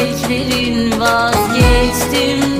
meleklerin vazgeçtim.